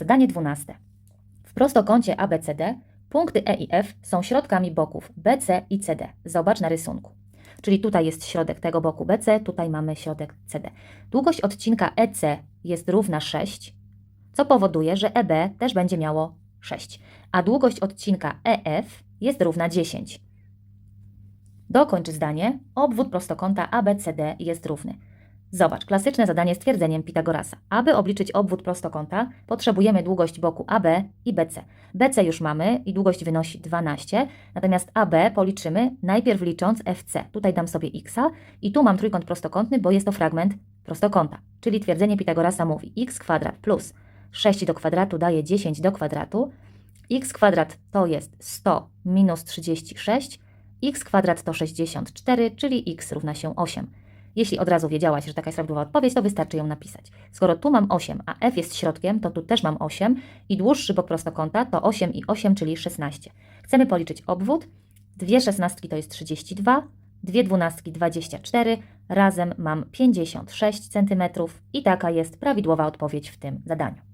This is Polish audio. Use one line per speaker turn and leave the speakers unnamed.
Zadanie 12. W prostokącie ABCD punkty E i F są środkami boków BC i CD. Zobacz na rysunku. Czyli tutaj jest środek tego boku BC, tutaj mamy środek CD. Długość odcinka EC jest równa 6, co powoduje, że EB też będzie miało 6, a długość odcinka EF jest równa 10. Dokończ zdanie. Obwód prostokąta ABCD jest równy. Zobacz, klasyczne zadanie z twierdzeniem Pitagorasa. Aby obliczyć obwód prostokąta, potrzebujemy długość boku AB i BC. BC już mamy i długość wynosi 12, natomiast AB policzymy najpierw licząc FC. Tutaj dam sobie x i tu mam trójkąt prostokątny, bo jest to fragment prostokąta. Czyli twierdzenie Pitagorasa mówi x kwadrat plus 6 do kwadratu daje 10 do kwadratu. x kwadrat to jest 100 minus 36, x kwadrat to 64, czyli x równa się 8. Jeśli od razu wiedziałaś, że taka jest prawidłowa odpowiedź, to wystarczy ją napisać. Skoro tu mam 8, a f jest środkiem, to tu też mam 8 i dłuższy bok prostokąta to 8 i 8, czyli 16. Chcemy policzyć obwód. Dwie szesnastki to jest 32, dwie dwunastki 24, razem mam 56 cm i taka jest prawidłowa odpowiedź w tym zadaniu.